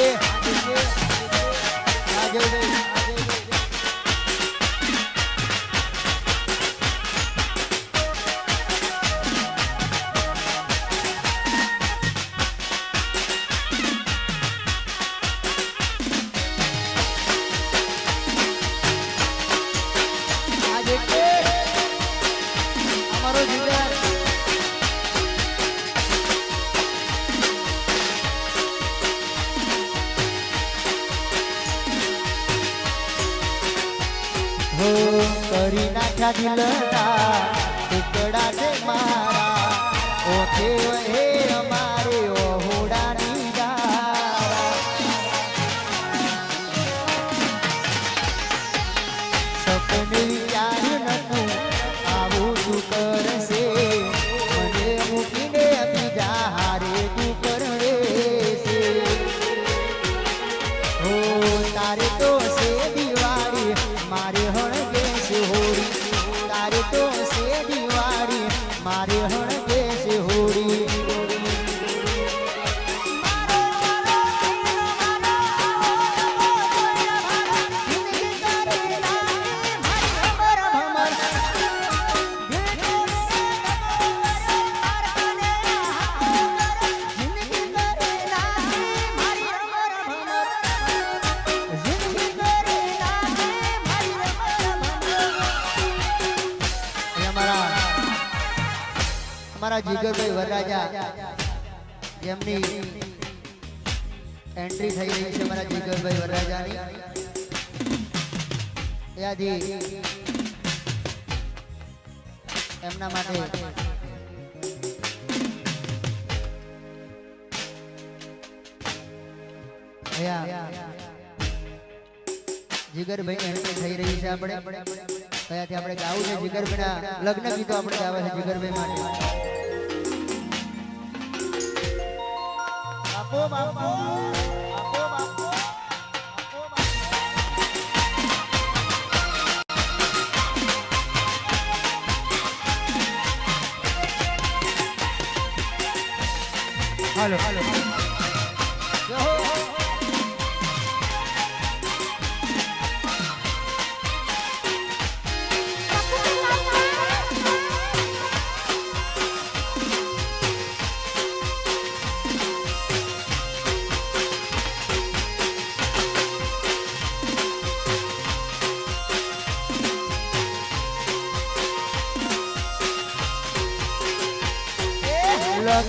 આજે રાજલભાઈ આજે હો કરી નાખ્યા દિલના ટુકડા છે મારા. ઓકે અમારે. અમારા જીગરભાઈ વરરાજા જેમની એન્ટ્રી થઈ રહી છે અમારા જીગરભાઈ વરરાજાની. યાદી એમના માટે જીગરભાઈ એન્ટ્રી થઈ રહી છે આપણે. કયાથી આપણે ગાવું છે જીગરભાઈના લગ્ન ગીતો આપણે ગાવા છે જીગરભાઈ માટે. બાપો બાપો બાપો બાપો હાલો હાલો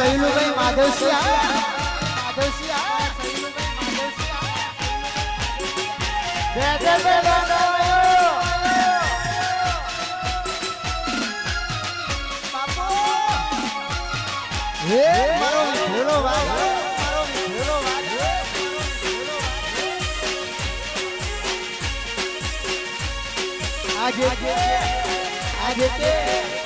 જય માધવસિંહ માધવસિંહ મારો વાગ આજે આજે તે